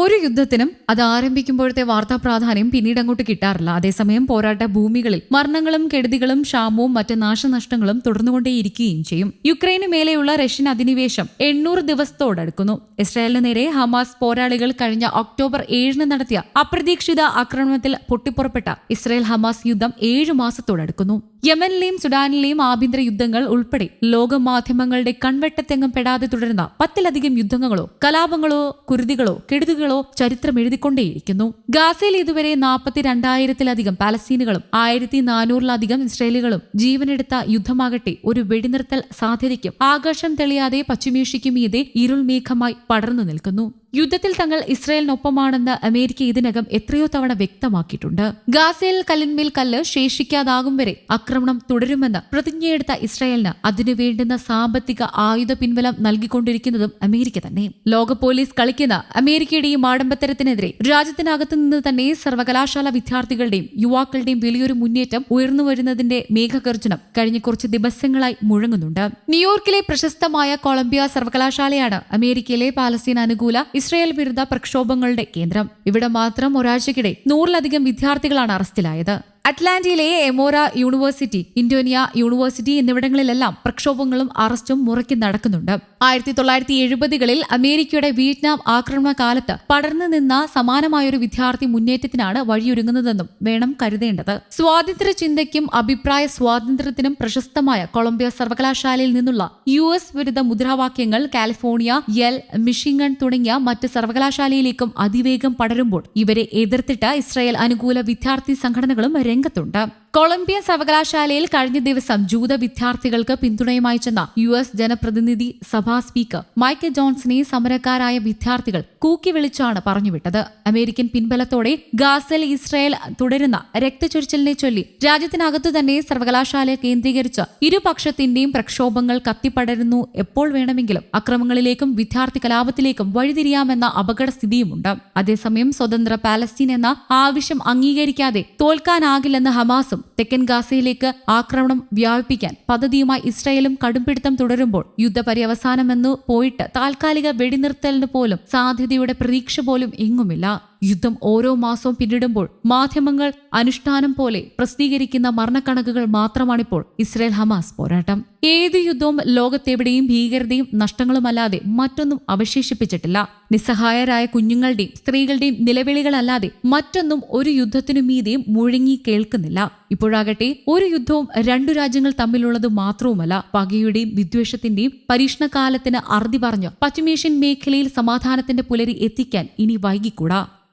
ഒരു യുദ്ധത്തിനും അത് ആരംഭിക്കുമ്പോഴത്തെ വാർത്താ പ്രാധാന്യം പിന്നീട് അങ്ങോട്ട് കിട്ടാറില്ല. അതേസമയം പോരാട്ട ഭൂമികളിൽ മരണങ്ങളും കെടുതികളും ക്ഷാമവും മറ്റ് നാശനഷ്ടങ്ങളും തുടർന്നുകൊണ്ടേയിരിക്കുകയും ചെയ്യും. യുക്രൈന് മേലെയുള്ള റഷ്യൻ അധിനിവേശം എണ്ണൂറ് ദിവസത്തോടടുക്കുന്നു. ഇസ്രായേലിന് നേരെ ഹമാസ് പോരാളികൾ കഴിഞ്ഞ ഒക്ടോബർ ഏഴിന് നടത്തിയ അപ്രതീക്ഷിത ആക്രമണത്തിൽ പൊട്ടിപ്പുറപ്പെട്ട ഇസ്രായേൽ ഹമാസ് യുദ്ധം ഏഴു മാസത്തോടടുക്കുന്നു. യമനിലെയും സുഡാനിലെയും ആഭ്യന്തര യുദ്ധങ്ങൾ ഉൾപ്പെടെ ലോക മാധ്യമങ്ങളുടെ കൺവെട്ടത്തെങ്ങും പെടാതെ തുടരുന്ന പത്തിലധികം യുദ്ധങ്ങളോ കലാപങ്ങളോ കുരുതികളോ കെടുതികളോ ചരിത്രം എഴുതിക്കൊണ്ടേയിരിക്കുന്നു. ഗാസയിൽ ഇതുവരെ നാൽപ്പത്തി രണ്ടായിരത്തിലധികം പാലസ്തീനുകളും ആയിരത്തി നാനൂറിലധികം ഇസ്രേലികളും ജീവനെടുത്ത യുദ്ധമാകട്ടെ ഒരു വെടിനിർത്തൽ സാധ്യതയ്ക്കും ആകാശം തെളിയാതെ പശ്ചിമേഷ്യയ്ക്കും മീതെ ഇരുൾമേഘമായി പടർന്നു നിൽക്കുന്നു. യുദ്ധത്തിൽ തങ്ങൾ ഇസ്രയേലിനൊപ്പമാണെന്ന് അമേരിക്ക ഇതിനകം എത്രയോ തവണ വ്യക്തമാക്കിയിട്ടുണ്ട്. ഗാസയിൽ കല്ലിന്മേൽ കല്ല് ശേഷിക്കാതാകും വരെ ആക്രമണം തുടരുമെന്ന് പ്രതിജ്ഞയെടുത്ത ഇസ്രയേലിന് അതിനു വേണ്ടുന്ന സാമ്പത്തിക ആയുധ പിൻബലം നൽകിക്കൊണ്ടിരിക്കുന്നതും അമേരിക്ക തന്നെ. ലോക പോലീസ് കളിക്കുന്ന അമേരിക്കയുടെ ഈ മാടമ്പത്തരത്തിനെതിരെ രാജ്യത്തിനകത്തു നിന്ന് തന്നെ സർവകലാശാല വിദ്യാർത്ഥികളുടെയും യുവാക്കളുടെയും വലിയൊരു മുന്നേറ്റം ഉയർന്നു വരുന്നതിന്റെ കഴിഞ്ഞ കുറച്ച് ദിവസങ്ങളായി മുഴങ്ങുന്നുണ്ട്. ന്യൂയോർക്കിലെ പ്രശസ്തമായ കൊളംബിയ സർവകലാശാലയാണ് അമേരിക്കയിലെ പാലസ്തീൻ അനുകൂല ഇസ്രായേൽ വിരുദ്ധ പ്രക്ഷോഭങ്ങളുടെ കേന്ദ്രം. ഇവിടെ മാത്രം ഒരാഴ്ചക്കിടെ നൂറിലധികം വിദ്യാർത്ഥികളാണ് അറസ്റ്റിലായത്. അറ്റ്ലാന്റയിലെ എമോറ യൂണിവേഴ്സിറ്റി ഇൻഡോനിയ യൂണിവേഴ്സിറ്റി എന്നിവിടങ്ങളിലെല്ലാം പ്രക്ഷോഭങ്ങളും അറസ്റ്റും മുറയ്ക്ക് നടക്കുന്നുണ്ട്. ആയിരത്തി തൊള്ളായിരത്തി എഴുപതുകളിൽ അമേരിക്കയുടെ വിയറ്റ്നാം ആക്രമണ കാലത്ത് പടർന്നു നിന്ന സമാനമായൊരു വിദ്യാർത്ഥി മുന്നേറ്റത്തിനാണ് വഴിയൊരുങ്ങുന്നതെന്നും വേണം കരുതേണ്ടത്. സ്വാതന്ത്ര്യ ചിന്തയ്ക്കും അഭിപ്രായ സ്വാതന്ത്ര്യത്തിനും പ്രശസ്തമായ കൊളംബിയ സർവകലാശാലയിൽ നിന്നുള്ള യു എസ് വിരുദ്ധ മുദ്രാവാക്യങ്ങൾ കാലിഫോർണിയ യെൽ മിഷിഗൺ തുടങ്ങിയ മറ്റ് സർവകലാശാലയിലേക്കും അതിവേഗം പടരുമ്പോൾ ഇവരെ എതിർത്തിട്ട് ഇസ്രായേൽ അനുകൂല വിദ്യാർത്ഥി സംഘടനകളും രംഗത്തുണ്ട്. കൊളംബിയ സർവകലാശാലയിൽ കഴിഞ്ഞ ദിവസം ജൂത വിദ്യാർത്ഥികൾക്ക് പിന്തുണയുമായി ചെന്ന യു എസ് ജനപ്രതിനിധി സഭാ സ്പീക്കർ മൈക്കൽ ജോൺസനെ സമരക്കാരായ വിദ്യാർത്ഥികൾ കൂക്കി വിളിച്ചാണ് പറഞ്ഞുവിട്ടത്. അമേരിക്കൻ പിൻബലത്തോടെ ഗാസൽ ഇസ്രായേൽ തുടരുന്ന രക്തചൊരിച്ചിലിനെ ചൊല്ലി രാജ്യത്തിനകത്തു തന്നെ സർവകലാശാല കേന്ദ്രീകരിച്ച് ഇരുപക്ഷത്തിന്റെയും പ്രക്ഷോഭങ്ങൾ കത്തിപ്പടരുന്നു. എപ്പോൾ വേണമെങ്കിലും അക്രമങ്ങളിലേക്കും വിദ്യാർത്ഥി കലാപത്തിലേക്കും വഴിതിരിയാമെന്ന അപകട സ്ഥിതിയുമുണ്ട് അതേസമയം സ്വതന്ത്ര പാലസ്തീൻ എന്ന ആവശ്യം അംഗീകരിക്കാതെ തോൽക്കാനാകില്ലെന്ന് ഹമാസും തെക്കൻ ഗാസയിലേക്ക് ആക്രമണം വ്യാപിപ്പിക്കാൻ പദ്ധതിയുമായി ഇസ്രായേലും കടുംപിടുത്തം തുടരുമ്പോൾ യുദ്ധപര്യവസാനമെന്നു പോയിട്ട് താൽക്കാലിക വെടിനിർത്തലിന് പോലും സാധ്യതയുടെ പ്രതീക്ഷ പോലും എങ്ങുമില്ല. യുദ്ധം ഓരോ മാസവും പിന്നിടുമ്പോൾ മാധ്യമങ്ങൾ അനുഷ്ഠാനം പോലെ പ്രസിദ്ധീകരിക്കുന്ന മരണക്കണക്കുകൾ മാത്രമാണിപ്പോൾ ഇസ്രയേൽ ഹമാസ് പോരാട്ടം. ഏത് യുദ്ധവും ലോകത്തെവിടെയും ഭീകരതയും നഷ്ടങ്ങളുമല്ലാതെ മറ്റൊന്നും അവശേഷിപ്പിച്ചിട്ടില്ല. നിസ്സഹായരായ കുഞ്ഞുങ്ങളുടെയും സ്ത്രീകളുടെയും നിലവിളികളല്ലാതെ മറ്റൊന്നും ഒരു യുദ്ധത്തിനു മീതെയും മുഴങ്ങി കേൾക്കുന്നില്ല. ഇപ്പോഴാകട്ടെ ഒരു യുദ്ധവും രണ്ടു രാജ്യങ്ങൾ തമ്മിലുള്ളത് മാത്രവുമല്ല. പകയുടെയും വിദ്വേഷത്തിന്റെയും പരീക്ഷണകാലത്തിന് അറുതി പറഞ്ഞു പശ്ചിമേഷ്യൻ മേഖലയിൽ സമാധാനത്തിന്റെ പുലരി എത്തിക്കാൻ ഇനി വൈകിക്കൂടാ.